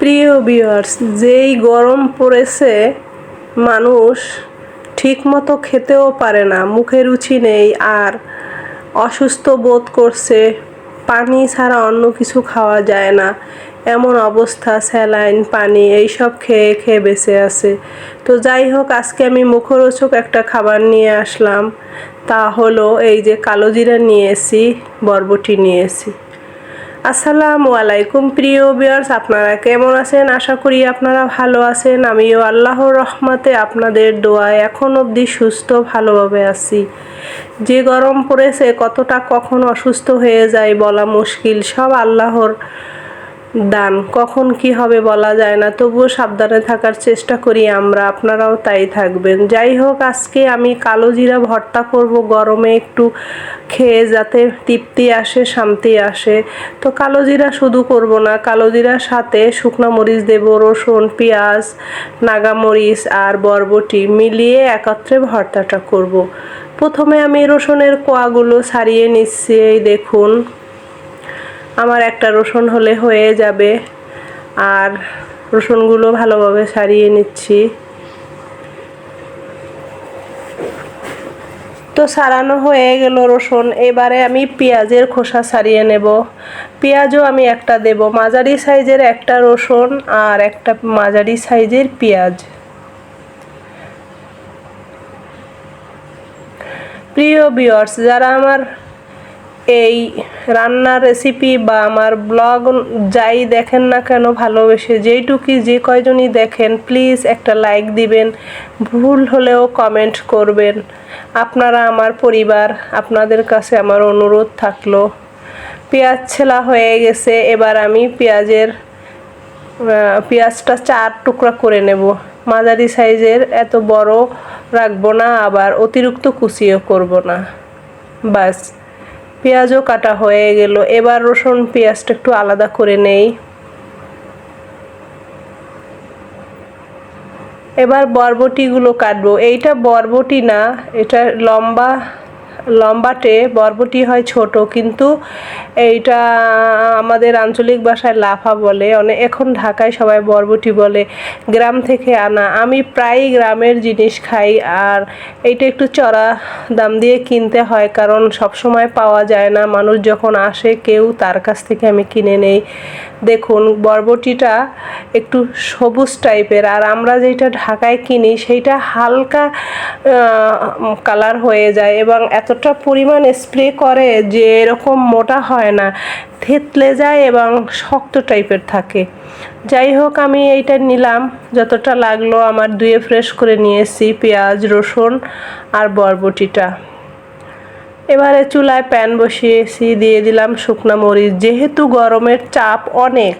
প্রিয় বিয়ার্স যেই গরম পড়েছে, মানুষ ঠিকমতো খেতেও পারে না, মুখে রুচি নেই আর অসুস্থ বোধ করছে, পানি ছাড়া অন্য কিছু খাওয়া যায় না। এমন অবস্থা, স্যালাইন, পানি, এইসব খেয়ে খেয়ে বেঁচে আছে। তো যাই হোক, আজকে আমি মুখরোচক একটা খাবার নিয়ে আসলাম। তা হলো এই যে কালো জিরা নিয়েছি বরবটি নিয়েছি আসসালামু আলাইকুম, প্রিয় বিয়ার্স আপনারা কেমন আছেন? আশা করি আপনারা ভালো আছেন। আমিও আল্লাহর রহমতে আপনাদের দোয়ায় এখন অবধি সুস্থ, ভালোভাবে আছি। যে গরম পড়েছে, কতটা কখন অসুস্থ হয়ে যায় বলা মুশকিল। সব আল্লাহর দান। কখন কি হবে বলা যায় না, তবুও সাবধানে থাকার চেষ্টা করি আমরা, আপনারাও তাই থাকবেন। যাই হোক, আজকে আমি কালো জিরা ভর্তা করব, গরমে একটু খেয়ে যাতে তৃপ্তি আসে, শান্তি আসে। তো কালো জিরা শুধু করব না, কালো জিরার সাথে শুকনো মরিচ দেব, রসুন, পেঁয়াজ নাগামরিচ আর বরবটি মিলিয়ে একত্রে ভর্তাটা করব। প্রথমে আমি রসুনের কোয়াগুলো ছাড়িয়ে নিচ্ছি দেখুন। আমার একটা রসুন হলে হয়ে যাবে। আর রসুনগুলো ভালোভাবে সারিয়ে নিচ্ছি। তো সারানো হয়ে গেল রসুন। এবারে আমি পেঁয়াজের খোসা সারিয়ে নেব। পেঁয়াজও আমি একটা দেব। মাঝারি সাইজের একটা রসুন আর একটা মাঝারি সাইজের পেঁয়াজ। প্রিয় বিয়ার্স যারা আমার এই রান্নার রেসিপি বা আমার ব্লগ যাই দেখেন না কেন ভালোবেসে, যেইটুকি যে কয়জনই দেখেন প্লিজ একটা লাইক দিবেন, ভুল হলেও কমেন্ট করবেন। আপনারা আমার পরিবার, আপনাদের কাছে আমার অনুরোধ থাকল। পেঁয়াজ ছেলা হয়ে গেছে, এবার আমি পেঁয়াজের পেঁয়াজটা চার টুকরা করে নেব। মাঝারি সাইজের এত বড় রাখব না, আবার অতিরিক্ত কুচিও করব না। বাস। পেঁয়াজও কাটা হয়ে গেল। এবার রসুন, পেঁয়াজটা একটু আলাদা করে নেই। এবার বরবটিগুলো কাটবো। এইটা বরবটি না, এটা লম্বা লম্বাটে বরবটি হয় ছোট, কিন্তু এইটা আমাদের আঞ্চলিক ভাষায় লাফা বলে। অনেক এখন ঢাকায় সবাই বরবটি বলে, গ্রাম থেকে আনা। আমি প্রায় গ্রামের জিনিস খাই, আর এইটা একটু চড়া দাম দিয়ে কিনতে হয়, কারণ সব সময় পাওয়া যায় না। মানুষ যখন আসে, কেউ তার কাছ থেকে আমি কিনে নেই। দেখুন, বরবটিটা একটু সবুজ টাইপের, আর আমরা যেটা ঢাকায় কিনি, সেইটা হালকা কালার হয়ে যায়, এবং এতটা পরিমাণ স্প্রে করে যে এরকম মোটা হয় না, থেতলে যায় এবং শক্ত টাইপের থাকে। যাই হোক, আমি এইটা নিলাম। যতটা লাগল আমার দুয়ে ফ্রেশ করে নিয়েছি, পেঁয়াজ, রসুন আর বরবটিটা। এবারে চুলায় প্যান বসিয়েছি, দিয়ে দিলাম শুকনা মরিচ। যেহেতু গরমের চাপ অনেক,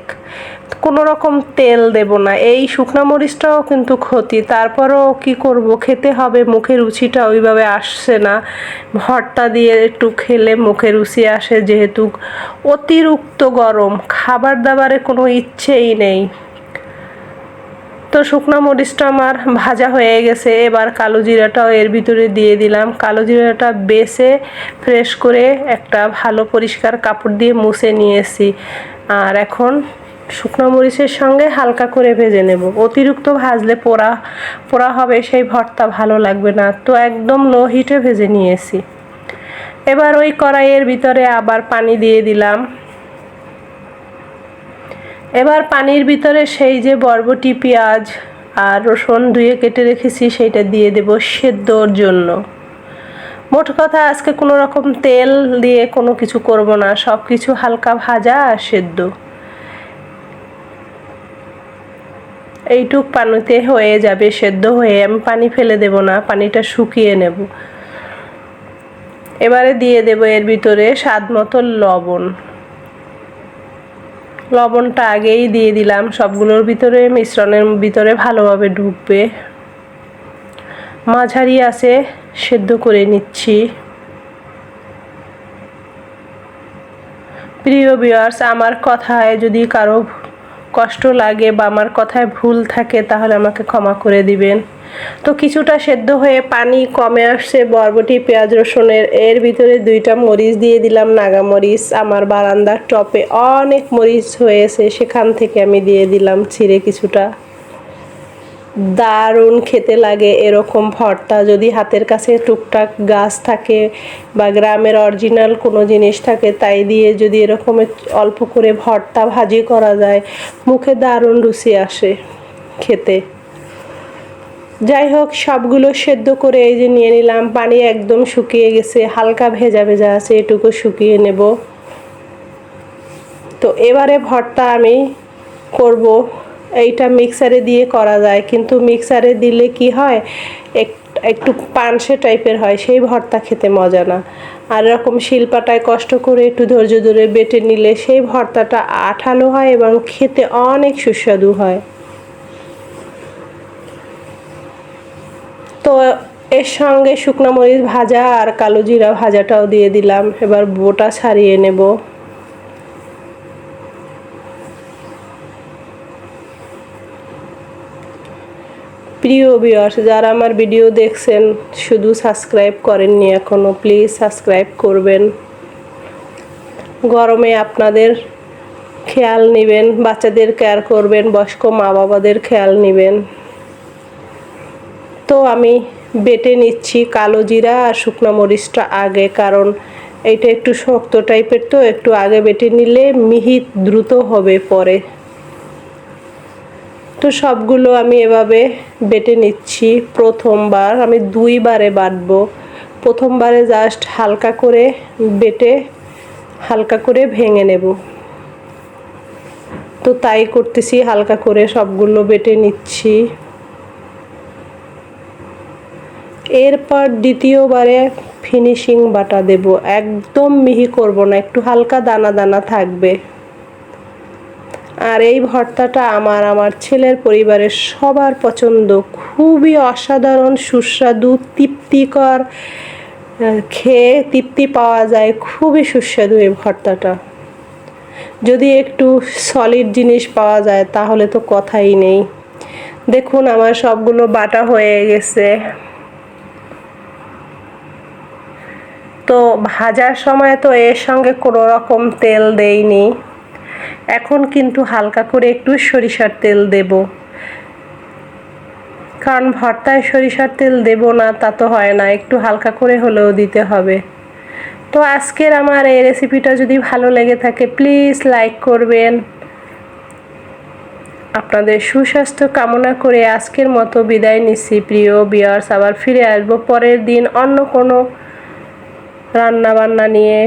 কোনো রকম তেল দেব না। এই শুকনা মরিচটাও কিন্তু ক্ষতি। তারপরেও কি করব? খেতে হবে, মুখে রুচিটা ওইভাবে আসছে না। ভর্তা দিয়ে একটু খেলে মুখে রুচি আসে, যেহেতু অতিরিক্ত গরম। খাবার দাবারে কোনো ইচ্ছেই নেই। শুকনো মরিচটা আমার ভাজা হয়ে গেছে। এবার কালো জিরাটাও এর ভিতরে দিয়ে দিলাম। কালো জিরাটা বেছে ফ্রেশ করে একটা ভালো পরিষ্কার কাপড় দিয়ে মুছে নিয়েছি। আর এখন শুকনো মরিচের সঙ্গে হালকা করে ভেজে নেব। অতিরিক্ত ভাজলে পোড়া পোড়া হবে, সেই ভর্তা ভালো লাগবে না। তো একদম লো হিটে ভেজে নিয়েছি। এবার ওই কড়াইয়ের ভিতরে আবার পানি দিয়ে দিলাম। এবার পানির ভিতরে সেই যে বরবটি, পেঁয়াজ আর রসুন ধুয়ে কেটে রেখেছি, সেইটা দিয়ে দেব সেদ্ধর জন্য। মোট কথা, আজকে কোনো রকম তেল দিয়ে কোনো কিছু করব না সব কিছু হালকা ভাজা আর সেদ্ধ। এইটুক পানিতে হয়ে যাবে সেদ্ধ, হয়ে আমি পানি ফেলে দেব না, পানিটা শুকিয়ে নেব। এবারে দিয়ে দেব এর ভিতরে স্বাদ মতো লবণ। লবণটা আগেই দিয়ে দিলাম। সবগুলোর ভিতরে, মিশ্রণের ভিতরে ভালোভাবে ঢুকবে। মাঝারি আছে, সেদ্ধ করে নিচ্ছি। প্রিয় বিয়ার্স আমার কথায় যদি কারও কষ্ট লাগে বা আমার কথায় ভুল থাকে, তাহলে আমাকে ক্ষমা করে দিবেন। তো কিছুটা সেদ্ধ হয়ে পানি কমে আসছে, বরবটি, পেঁয়াজ, রসুনের। এর ভিতরে দুইটা মরিচ দিয়ে দিলাম, নাগা মরিচ। আমার বারান্দার টপে অনেক মরিচ হয়েছে, সেখান থেকে আমি দিয়ে দিলাম ছিঁড়ে কিছুটা। দারুণ খেতে লাগে এরকম ভর্তা। যদি হাতের কাছে টুকটাক গাছ থাকে বা গ্রামের অরিজিনাল কোনো জিনিস থাকে, তাই দিয়ে যদি এরকম অল্প করে ভর্তা ভাজি করা যায়, মুখে দারুণ রুচি আসে খেতে। যাই হোক, সবগুলো সেদ্ধ করে এই যে নিয়ে নিলাম। পানি একদম শুকিয়ে গেছে, হালকা ভেজা ভেজা আছে, এটুকু শুকিয়ে নেব। তো এবারে ভর্তা আমি করব। এইটা মিক্সারে দিয়ে করা যায়, কিন্তু মিক্সারে দিলে কি হয় একটু পানসে টাইপের হয়, সেই ভর্তা খেতে মজা না। আর এরকম শিল্পাটায় কষ্ট করে একটু ধৈর্য ধরে বেটে নিলে সেই ভর্তাটা আঠালো হয় এবং খেতে অনেক সুস্বাদু হয়। তো এর সঙ্গে শুকনো মরিচ ভাজা আর কালো জিরা ভাজাটাও দিয়ে দিলাম। এবার বোটা ছাড়িয়ে নেব। প্রিয় ভিউয়ার্স যারা আমার ভিডিও দেখছেন, শুধু সাবস্ক্রাইব করেননি এখনও প্লিজ সাবস্ক্রাইব করবেন। গরমে আপনাদের খেয়াল নেবেন, বাচ্চাদের কেয়ার করবেন, বয়স্ক মা বাবাদের খেয়াল নেবেন। তো আমি বেটে নিচ্ছি কালো জিরা আর শুকনো মরিচটা আগে, কারণ এইটা একটু শক্ত টাইপের তো, একটু আগে বেটে নিলে মিহি দ্রুত হবে পরে। তো সবগুলো আমি এভাবে বেটে নিচ্ছি প্রথমবার, আমি দুইবারে বাটবো। প্রথমবারে জাস্ট হালকা করে বেটে, হালকা করে ভেঙে নেব। তো তাই করতেছি, হালকা করে সবগুলো বেটে নিচ্ছি। এরপর দ্বিতীয়বারে ফিনিশিং বাটা দেব। একদম মিহি করব না, একটু হালকা দানা দানা থাকবে। আর এই ভর্তাটা আমার আমার ছেলের পরিবারের সবার পছন্দ। খুবই অসাধারণ, সুস্বাদু, তৃপ্তিকর খেয়ে তৃপ্তি পাওয়া যায়। খুবই সুস্বাদু এই ভর্তাটা। যদি একটু সলিড জিনিস পাওয়া যায়, তাহলে তো কথাই নেই। দেখুন, আমার সবগুলো বাটা হয়ে গেছে। তো ভাজার সময় তো এর সঙ্গে কোনো রকম তেল দেইনি। এখন কিন্তু হালকা করে একটু সরিষার তেল দেব। কারণ ভর্তায় সরিষার তেল দেব না, তা তো হয় না, একটু হালকা করে হলেও দিতে হবে। তো আজকের আমার এই রেসিপিটা যদি ভালো লেগে থাকে প্লিজ লাইক করবেন। আপনাদের সুস্বাস্থ্য কামনা করে আজকের মতো বিদায় নিচ্ছি, প্রিয় বিয়ার্স আবার ফিরে আসব পরের দিন অন্য কোনো রান্না বান্না নিয়ে।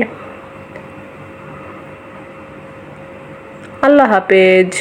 আল্লাহ হাফেজ।